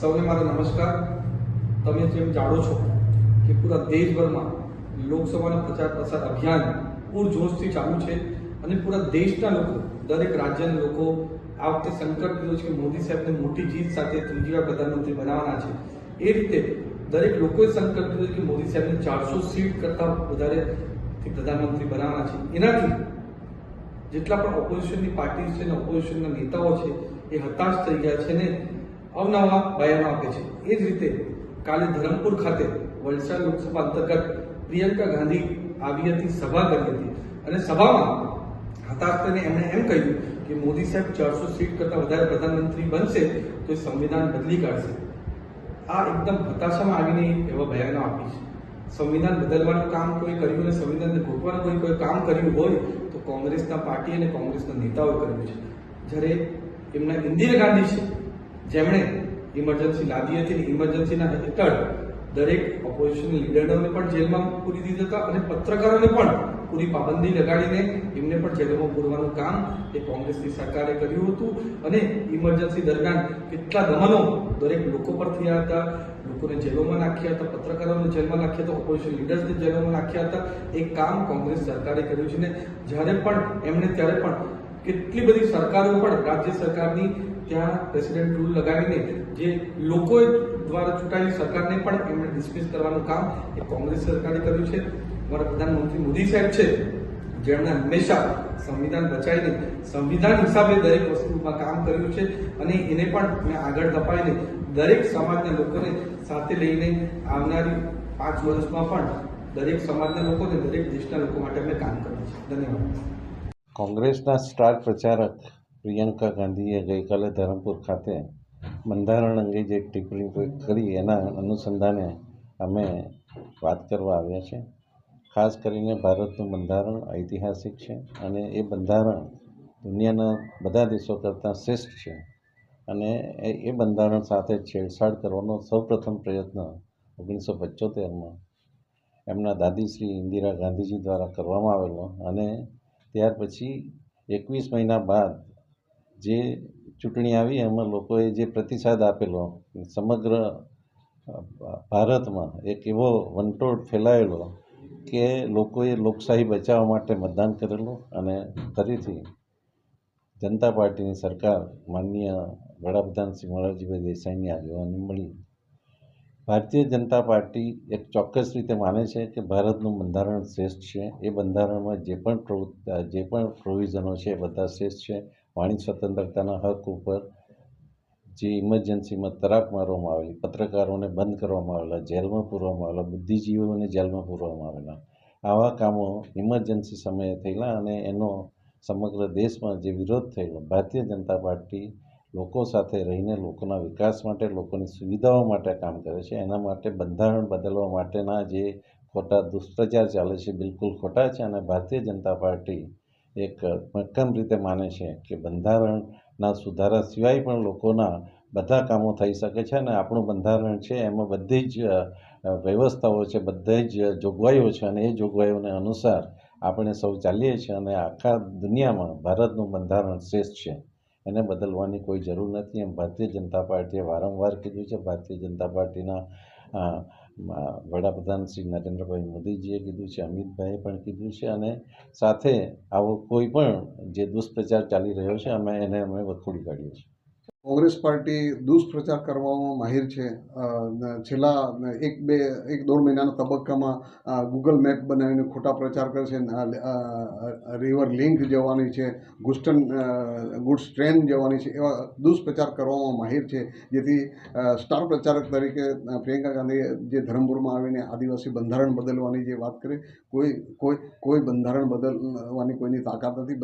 સૌને મારો નમસ્કાર. તમે જેમ જાણો છો કે પૂરા દેશભરમાં લોકસભાના પ્રચાર પ્રસાર અભિયાન પૂરજોશથી ચાલુ છે અને પૂરા દેશના લોકો, દરેક રાજ્યના લોકો આ વખતે સંકલ્પ લીધો છે કે મોદી સાહેબને મોટી જીત સાથે ત્રીજી વાર પ્રધાનમંત્રી બનાવવાના છે. એ રીતે દરેક લોકોએ સંકલ્પ લીધો કે મોદી સાહેબને ચારસો સીટ કરતાં વધારે પ્રધાનમંત્રી બનાવવાના છે. એનાથી જેટલા પણ ઓપોઝિશનની પાર્ટી છે ને ઓપોઝિશનના નેતાઓ છે એ હતાશ થઈ ગયા છે ને અવનવા બયાનો આપે છે. એ જ રીતે કાલે ધરમપુર ખાતે વલસાડ લોકસભા અંતર્ગત પ્રિયંકા ગાંધી આવી હતી, સભા કરી હતી. અને સભામાં હતાશ થઈને એમણે એમ કહ્યું કે મોદી સાહેબ ચારસો સીટ કરતાં વધારે પ્રધાનમંત્રી બનશે તો સંવિધાન બદલી કાઢશે. આ એકદમ હતાશામાં આવીને એવા બયાનો આપી છે. સંવિધાન બદલવાનું કામ કોઈ કર્યું અને સંવિધાનને ઘોટવાનું કોઈ કોઈ કામ કર્યું હોય તો કોંગ્રેસના પાર્ટી અને કોંગ્રેસના નેતાઓએ કર્યું છે. જ્યારે એમના ઇન્દિરા ગાંધી છે જેમણે ઇમરજન્સી લાદી હતી ઇમરજન્સીના હેઠળ દરેક ઓપોઝિશન લીડરોને પણ જેલમાં પૂરી દીધા હતા અને પત્રકારોને પણ પૂરી પાબંદી લગાડીને એમને પણ જેલોમાં પૂરવાનું કામ એ કોંગ્રેસની સરકારે કર્યું હતું. અને ઇમરજન્સી દરમિયાન કેટલા દમનો દરેક લોકો પર થયા હતા. લોકોને જેલોમાં નાખ્યા હતા, પત્રકારોને જેલમાં નાખ્યા હતા ઓપોઝિશન લીડર્સને જેલોમાં નાખ્યા હતા. એ કામ કોંગ્રેસ સરકારે કર્યું છે ને જ્યારે પણ એમણે ત્યારે પણ કેટલી બધી સરકારો પણ રાજ્ય સરકારની ત્યાં પ્રેસિડેન્ટ રૂલ લગાવીને જે લોકો દ્વારા ચૂંટાયેલી સરકારને પણ એમણે ડિસમિસ કરવાનું કામ એ કોંગ્રેસ સરકારે કર્યું છે. અમારા પ્રધાનમંત્રી મોદી સાહેબ છે. જેમણે હંમેશા સંવિધાન બચાવીને સંવિધાન હિસાબે દરેક વસ્તુમાં કામ કર્યું છે અને એને પણ મેં આગળ ધપાવીને દરેક સમાજના લોકોને સાથે લઈને આવનારી પાંચ વર્ષમાં પણ દરેક સમાજના લોકોને દરેક દેશના લોકો માટે અમે કામ કર્યું છે. ધન્યવાદ. કોંગ્રેસના સ્ટાર પ્રચારક પ્રિયંકા ગાંધીએ ગઈકાલે ધરમપુર ખાતે બંધારણ અંગે જે ટિપ્પણી કરી એના અનુસંધાને અમે વાત કરવા આવ્યા છે. ખાસ કરીને ભારતનું બંધારણ ઐતિહાસિક છે અને એ બંધારણ દુનિયાના બધા દેશો કરતાં શ્રેષ્ઠ છે અને એ બંધારણ સાથે છેડછાડ કરવાનો સૌપ્રથમ પ્રયત્ન ઓગણીસો પંચોતેરમાં એમના દાદીશ્રી ઇન્દિરા ગાંધીજી દ્વારા કરવામાં આવેલો અને ત્યાર પછી એકવીસ મહિના બાદ જે ચૂંટણી આવી એમાં લોકોએ જે પ્રતિસાદ આપેલો, સમગ્ર ભારતમાં એક એવો વંટોળ ફેલાયેલો કે લોકોએ લોકશાહી બચાવવા માટે મતદાન કરેલું અને ફરીથી જનતા પાર્ટીની સરકાર માનનીય વડાપ્રધાન શ્રી મોરારજીભાઈ દેસાઈની આગેવાની મળી. ભારતીય જનતા પાર્ટી એક ચોક્કસ રીતે માને છે કે ભારતનું બંધારણ શ્રેષ્ઠ છે. એ બંધારણમાં જે પણ પ્રવૃત્તિ જે પણ પ્રોવિઝનો છે એ બધા શ્રેષ્ઠ છે. વાણી સ્વતંત્રતાના હક ઉપર જે ઇમરજન્સીમાં તરાપ મારવામાં આવેલી, પત્રકારોને બંધ કરવામાં આવેલા, જેલમાં પૂરવામાં આવેલા, બુદ્ધિજીવીઓને જેલમાં પૂરવામાં આવેલા, આવા કામો ઇમરજન્સી સમયે થયેલા અને એનો સમગ્ર દેશમાં જે વિરોધ થયેલો, ભારતીય જનતા પાર્ટી લોકો સાથે રહીને લોકોના વિકાસ માટે, લોકોની સુવિધાઓ માટે કામ કરે છે. એના માટે બંધારણ બદલવા માટેના જે ખોટા દુષ્પ્રચાર ચાલે છે, બિલકુલ ખોટા છે અને ભારતીય જનતા પાર્ટી એક મક્કમ રીતે માને છે કે બંધારણના સુધારા સિવાય પણ લોકોના બધા કામો થઈ શકે છે અને આપણું બંધારણ છે એમાં બધી જ વ્યવસ્થાઓ છે, બધી જ જોગવાઈઓ છે અને એ જોગવાઈઓને અનુસાર આપણે સૌ ચાલીએ છીએ અને આખા દુનિયામાં ભારતનું બંધારણ શ્રેષ્ઠ છે. એને બદલવાની કોઈ જરૂર નથી. એમ ભારતીય જનતા પાર્ટીએ વારંવાર કીધું છે. ભારતીય જનતા પાર્ટીના વડાપ્રધાન શ્રી નરેન્દ્રભાઈ મોદીજીએ કીધું છે. અમિતભાઈએ પણ કીધું છે. અને સાથે આવો કોઈ પણ જે દુષ્પ્રચાર ચાલી રહ્યો છે, અમે એને અમે વખોડી કાઢીએ છીએ. કોંગ્રેસ પાર્ટી દુષ્પ્રચાર કરવામાં માહિર છે. છેલ્લા એક બે, એક દોઢ મહિનાના તબક્કામાં ગૂગલ મેપ બનાવીને ખોટા પ્રચાર કરે છે. રિવર લિંક જવાની છે ગુસ્ટન ગુડ્સ ટ્રેન જવાની છે. એવા દુષ્પ્રચાર કરવામાં માહિર છે. જેથી સ્ટાર પ્રચારક તરીકે પ્રિયંકા ગાંધીએ જે ધરમપુરમાં આવીને આદિવાસી બંધારણ બદલવાની જે વાત કરી, કોઈ કોઈ કોઈ બંધારણ બદલવાની કોઈની તાકાત નથી.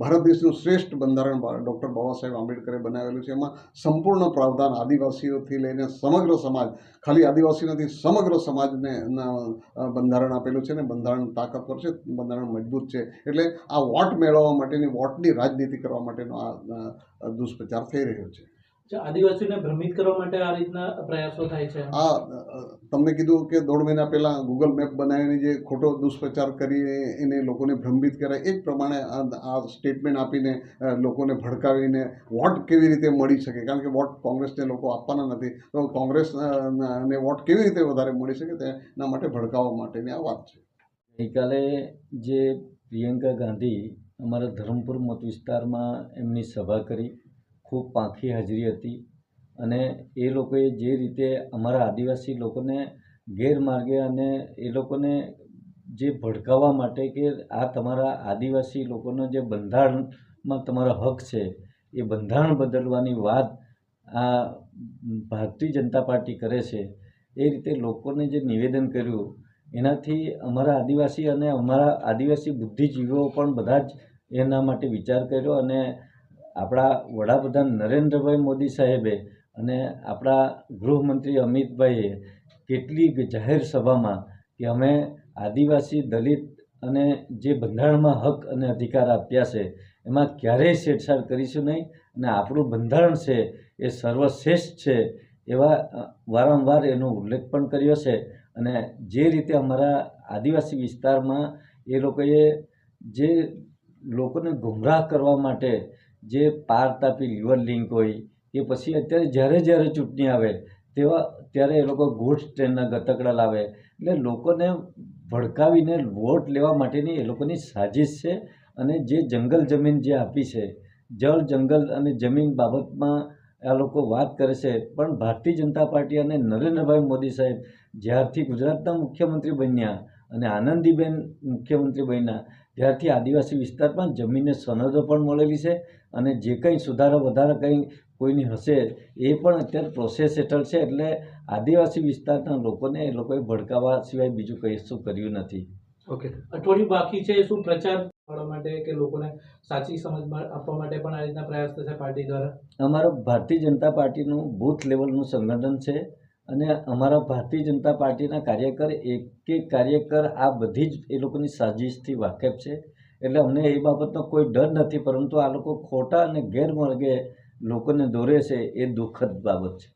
ભારત દેશનું શ્રેષ્ઠ બંધારણ, ડૉક્ટર બાબા સાહેબ આંબેડકરે બનાવેલું છે. એમાં સંપૂર્ણ પ્રાવધાન આદિવાસીઓથી લઈને સમગ્ર સમાજ, ખાલી આદિવાસી નથી, સમગ્ર સમાજને બંધારણ આપેલું છે ને બંધારણ તાકાતવર છે, બંધારણ મજબૂત છે. એટલે આ વોટ મેળવવા માટેની, વોટની રાજનીતિ કરવા માટેનો આ દુષ્પ્રચાર થઈ રહ્યો છે. આદિવાસીઓને ભ્રમિત કરવા માટે આ રીતના પ્રયાસો થાય છે? હા તમને કીધું કે દોઢ મહિના પહેલાં ગૂગલ મેપ બનાવીને જે ખોટો દુષ્પ્રચાર કરી એને લોકોને ભ્રમિત કરે એ જ પ્રમાણે આ આ સ્ટેટમેન્ટ આપીને લોકોને ભડકાવીને વોટ કેવી રીતે મળી શકે? કારણ કે વોટ કોંગ્રેસને લોકો આપવાના નથી. તો કોંગ્રેસ ને વોટ કેવી રીતે વધારે મળી શકે તેના માટે ભડકાવવા માટેની આ વાત છે. ગઈકાલે જે પ્રિયંકા ગાંધી અમારા ધરમપુર મત વિસ્તારમાં એમની સભા કરી ખૂબ પાંખી હાજરી હતી અને એ લોકોએ જે રીતે અમારા આદિવાસી લોકોને ગેરમાર્ગે અને એ લોકોને જે ભડકાવવા માટે કે આ તમારા આદિવાસી લોકોનો જે બંધારણમાં તમારો હક છે, એ બંધારણ બદલવાની વાત આ ભારતીય જનતા પાર્ટી કરે છે, એ રીતે લોકોને જે નિવેદન કર્યું, એનાથી અમારા આદિવાસી અને અમારા આદિવાસી બુદ્ધિજીવીઓ પણ બધા જ એના માટે વિચાર કર્યો અને આપણા વડાપ્રધાન નરેન્દ્રભાઈ મોદી સાહેબે અને આપણા ગૃહમંત્રી અમિતભાઈએ કેટલી જાહેર સભામાં કે અમે આદિવાસી દલિત અને જે બંધારણમાં હક અને અધિકાર આપ્યા છે, એમાં ક્યારેય છેડછાડ કરીશું નહીં અને આપણું બંધારણ છે એ સર્વશ્રેષ્ઠ છે એવા વારંવાર એનો ઉલ્લેખ પણ કર્યો છે અને જે રીતે અમારા આદિવાસી વિસ્તારમાં એ લોકોએ જે લોકોને ગુમરાહ કરવા માટે જે પાર તાપી લિવર લિંક હોય કે પછી અત્યારે જ્યારે જ્યારે ચૂંટણી આવે, તેવા ત્યારે એ લોકો ગુડ્સ ટ્રેનના ગતકડા લાવે. એટલે લોકોને ભડકાવીને વોટ લેવા માટેની એ લોકોની સાજિશ છે અને જે જંગલ જમીન જે આપી છે, જળ, જંગલ અને જમીન બાબતમાં આ લોકો વાત કરે છે. પણ ભારતીય જનતા પાર્ટી અને નરેન્દ્રભાઈ મોદી સાહેબ જ્યારથી ગુજરાતના મુખ્યમંત્રી બન્યા અને આનંદીબેન મુખ્યમંત્રી બન્યા ત્યારથી આદિવાસી વિસ્તારમાં જમીનને સનદો પણ મળેલી છે અને જે કંઈ સુધારો વધારો કંઈ કોઈની હશે એ પણ અત્યારે પ્રોસેસ હેઠળ છે એટલે આદિવાસી વિસ્તારના લોકોને એ લોકોએ ભડકાવવા સિવાય બીજું કંઈ શું કર્યું નથી. ઓકે. અઠવાડિયું બાકી છે શું પ્રચાર કરવા માટે કે લોકોને સાચી સમજ આપવા માટે પણ આ રીતના પ્રયાસ થશે પાર્ટી દ્વારા? અમારો ભારતીય જનતા પાર્ટીનું બૂથ લેવલનું સંગઠન છે. અને અમારા ભારતીય જનતા પાર્ટીના કાર્યકર એક એક કાર્યકર આ બધી જ એ લોકોની સાજિશથી વાકેફ છે. એટલે અમને એ બાબતનો કોઈ ડર નથી, પરંતુ આ લોકો ખોટા અને ગેરમાર્ગે લોકોને દોરે છે એ દુઃખદ બાબત છે.